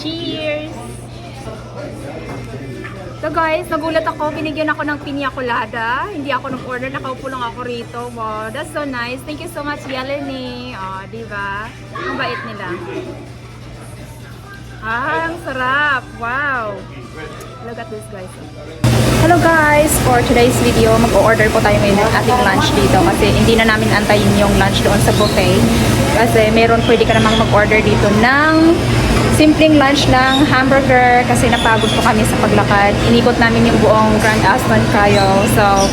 Cheers! So guys, nagulat ako. Binigyan ako ng piña colada. Hindi ako nag-order. Nakaupo lang ako rito. Wow, that's so nice. Thank you so much, Yeleni. Oh, di ba? Ang bait nila. Ah, ang sarap. Wow. Look at this, guys. Hello guys! For today's video, mag-order po tayo ngayon ng ating lunch dito kasi hindi na namin antayin yung lunch doon sa buffet. Kasi meron pwede ka namang mag-order dito ng simpleng lunch ng hamburger kasi napagod po kami sa paglakad. Inikot namin yung buong Grand Aston Cryo. So,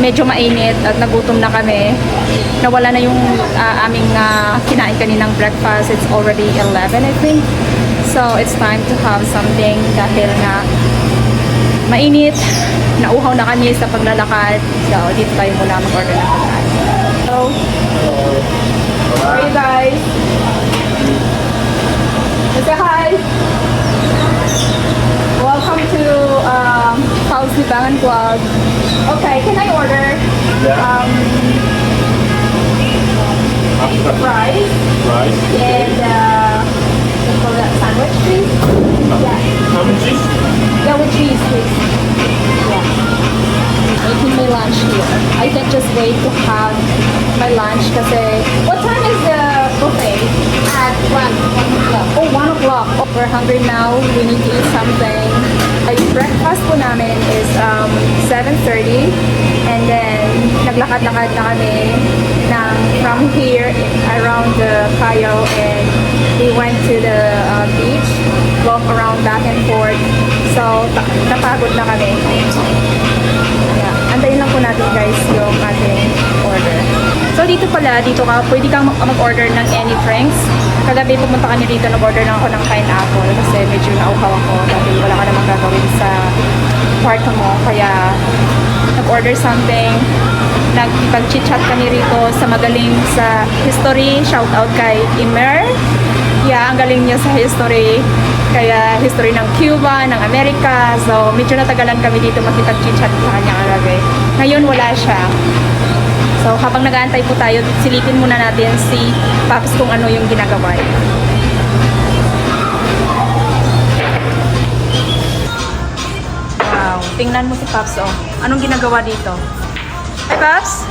medyo mainit at nagutom na kami. Nawala na yung ah, aming ah, kinain kaninang breakfast. It's already 11 I think. So, it's time to have something dahil nga mainit. Nauhaw na kami sa paglalakad. So, dito tayo muna mag-order ng pagkain. Hello. Hey guys. Say hi. Welcome to um, House Libangan Club. Okay, can I order Yeah. um, fries Rice. and Many cheese? Yeah, with cheese, please. Yeah. Making my lunch here. I can't just wait to have my lunch because what time is the buffet? At 1. 1 o'clock. Oh, 1 o'clock. Oh, we're hungry now. We need to eat something. Ay, breakfast po namin is um, 7.30 and then naglakad-lakad na kami ng, from here around the Cayo and we went to the uh, beach, walk around back and forth. So, napagod na kami. Yeah. Antayin lang po natin guys yung ating order. So dito pala, dito ka, pwede kang mag- mag-order ng any drinks. Kagabi pumunta kami dito, nag-order na ako ng pineapple kasi medyo nauhaw ako dahil wala ka namang gagawin sa kwarto mo. Kaya nag-order something. Nagpag-chit-chat kami rito sa magaling sa history. Shout out kay Imer. Yeah, ang galing niya sa history. Kaya history ng Cuba, ng Amerika. So, medyo natagalan kami dito makipag-chit-chat sa kanya kagabi. Ngayon, wala siya. So, habang nag-aantay po tayo, silipin muna natin si Paps kung ano yung ginagawa niya. Wow, tingnan mo si Paps, oh. Anong ginagawa dito? Hi, Paps!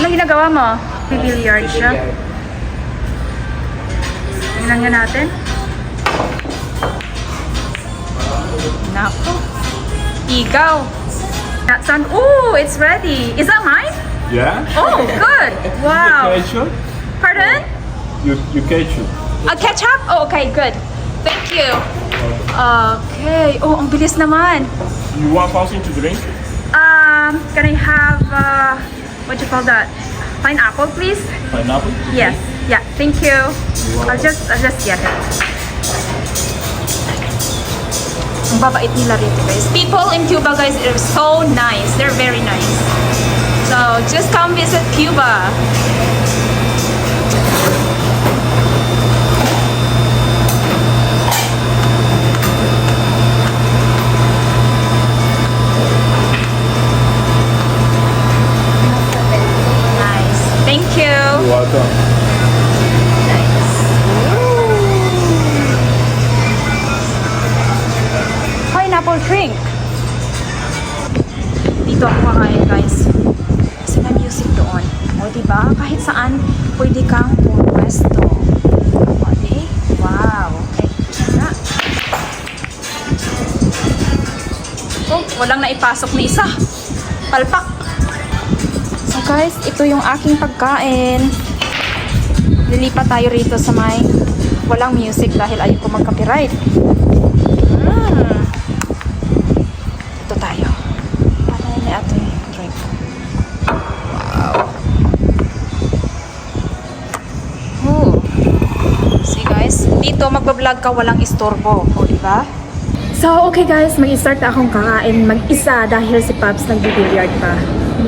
Anong ginagawa mo? Bibiliard siya. Tingnan nga natin. Nako. Ikaw. Sound, ooh, it's ready. Is that mine? Yeah. Oh, good. Wow. Ketchup? Pardon? You, you ketchup. A ketchup? Oh, okay, good. Thank you. Okay. Oh, ang bilis naman. You want something to drink? Um, can I have, uh, what do you call that? Pineapple, please? Pineapple? Yes. Yeah, thank you. I'll just, I'll just get it. Ang babait nila rito, guys. People in Cuba, guys, are so nice. They're very nice. So, just come visit Cuba. Walang naipasok na isa. Palpak. So guys, ito yung aking pagkain. Lilipat tayo rito sa may walang music dahil ayoko mag-copyright. Mm. Ito tayo. Paano na ito yung drink? Wow. Oh. See guys, dito magbablog ka walang istorbo. O, di ba? So, okay guys, mag-start akong kakain mag-isa dahil si Pops nagbi-billiard pa.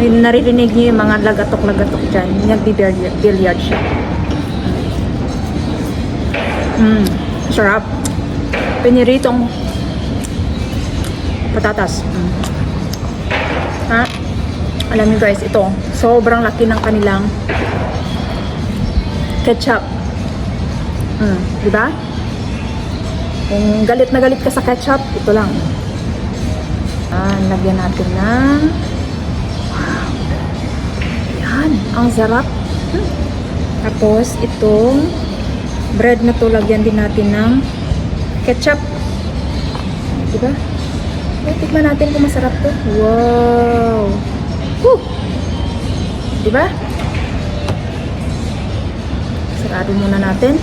Naririnig niyo yung mga lagatok-lagatok dyan. Nagbi-billiard siya. Mm, sarap. Piniritong patatas. Mm. Ha? Alam niyo guys, ito, sobrang laki ng kanilang ketchup. Mm, di ba? Kung galit na galit ka sa ketchup, ito lang. Ah, lagyan natin ng... Wow. Yan, ang sarap. Hmm. Tapos, itong bread na to, lagyan din natin ng ketchup. Diba? Eh, tikman natin kung masarap to. Wow! Woo! Diba? Sarado muna natin.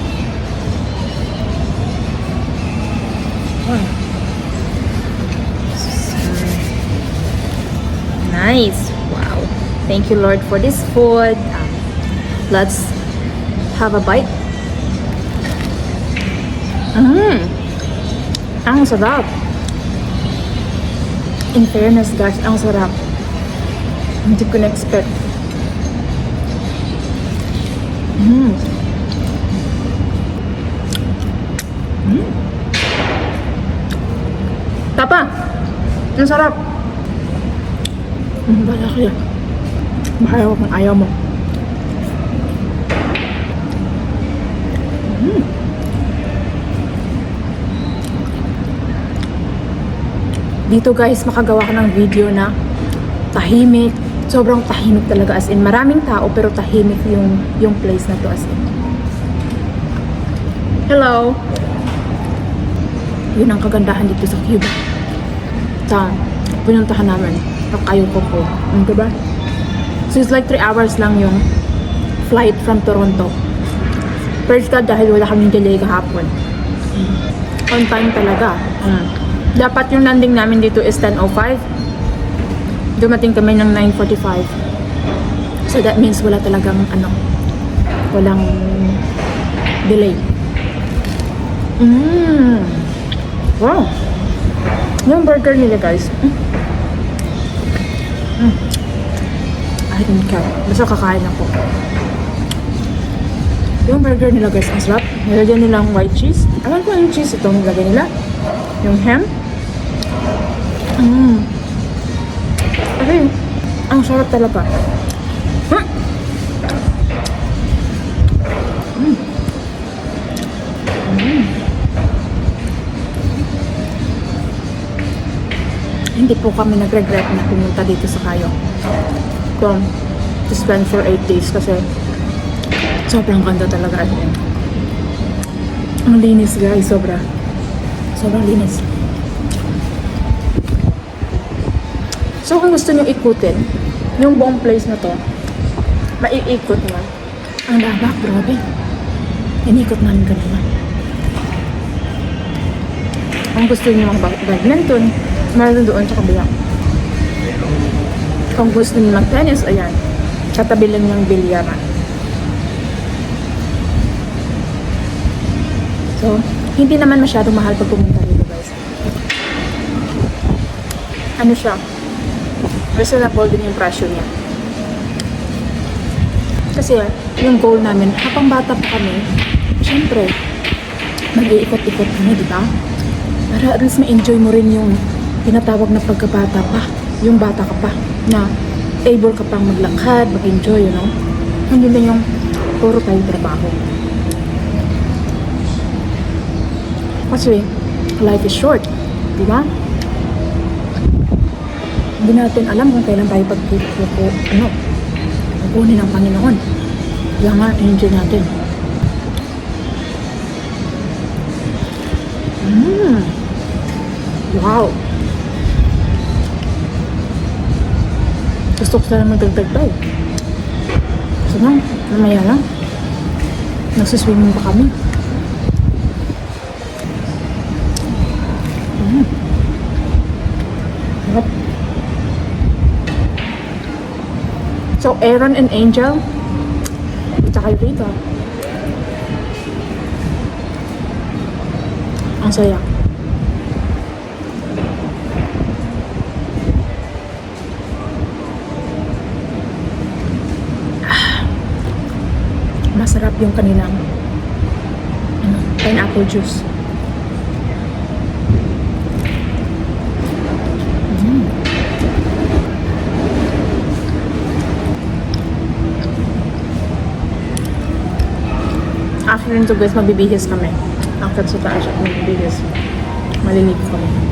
Nice. Wow. Thank you, Lord, for this food. Um, let's have a bite. Mmm. Ang sarap. In fairness, guys, ang sarap. Hindi ko na-expect. Mmm. Ang sarap! Ang bala kaya. Bahala ko kung ayaw mo. Mm. Dito guys, makagawa ka ng video na tahimik. Sobrang tahimik talaga as in. Maraming tao pero tahimik yung, yung place na to as in. Hello! Yun ang kagandahan dito sa Cuba. Sa pinuntahan namin. Akayo ko po. Ano diba? So it's like 3 hours lang yung flight from Toronto. First ka dahil wala kaming delay kahapon. On time talaga. Mm. Dapat yung landing namin dito is 10.05. Dumating kami ng 9.45. So that means wala talagang ano, walang delay. Mmm. Wow. Yung burger nila guys. Mm. Mm. I don't care. Basta kakain ako. Yung burger nila guys, ang sarap. Nilagyan nilang white cheese. Alam ko yung cheese itong nilagay nila. Yung ham. Mmm. Okay. Ang sarap talaga. Hmm. Mm. Mm. Hindi po kami nag-regret na pumunta dito sa Kayo. Kung to spend for 8 days kasi sobrang ganda talaga as in. Ang linis guys, sobra. Sobrang linis. So kung gusto nyo ikutin, yung buong place na to, maiikot mo. Ang laba, grabe. Inikot namin kanina. Kung gusto nyo mag-badminton, meron doon sa kabila. Kung gusto nyo mag-tennis, ayan. Katabi lang yung bilyaran. So, hindi naman masyadong mahal pag pumunta dito guys. Ano siya? Reasonable din yung presyo niya. Kasi yung goal namin, habang bata pa kami, syempre, mag-iikot-ikot kami, di ba? Para at least ma-enjoy mo rin yung tinatawag na pagkabata pa. Yung bata ka pa, na able ka pang maglakad, mag-enjoy, you know? Hindi na yung puro tayo trabaho. Kasi, life is short, di ba? Hindi natin alam kung kailan tayo pag ano, kukunin ng Panginoon. Kaya nga, enjoy natin. Mmm. Wow. Gusto ko sana magdagdag tayo. So na, namaya lang. Nagsiswimming pa kami. Mm. Sarap. So, Aaron and Angel, kita kayo dito. Ang saya. Yung kanilang ano, pineapple juice. Mm. After nito guys, magbibihis kami. Akit sa taas at may bilis. Malilig kami.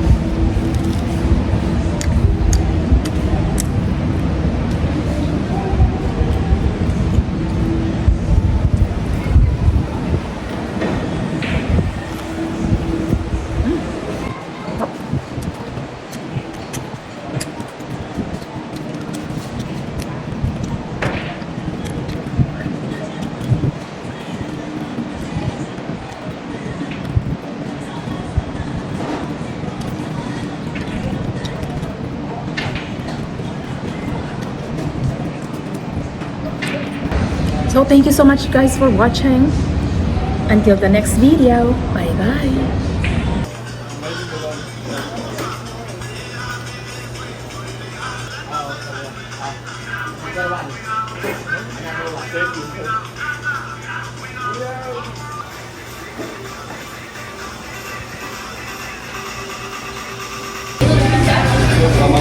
Thank you so much guys for watching. Until the next video. Bye bye.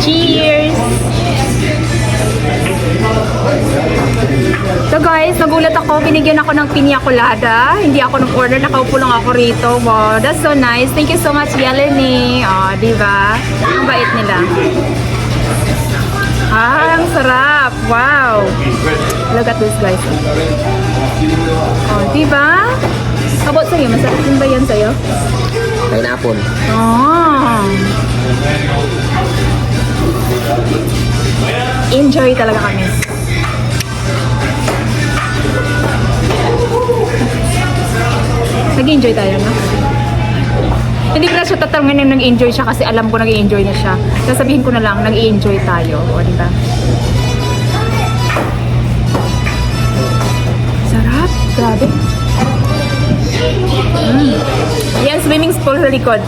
Cheers! So guys, nagulat ako. Binigyan ako ng piña colada. Hindi ako nag-order. Nakaupo lang ako rito. Wow, that's so nice. Thank you so much, Yeleni. Oh, di ba? Ang bait nila. Ah, ang sarap. Wow. Look at this, guys. Oh, di ba? About sa'yo? Masarap din ba yan sa'yo? Pineapple. Oh. Enjoy talaga kami. Nag-enjoy tayo, no? Hindi ko na siya tatanungin na nag-enjoy siya kasi alam ko nag-enjoy na siya. Sasabihin ko na lang, nag-enjoy tayo. O, di ba? Sarap. Grabe. Mm. Yan, swimming pool sa likod.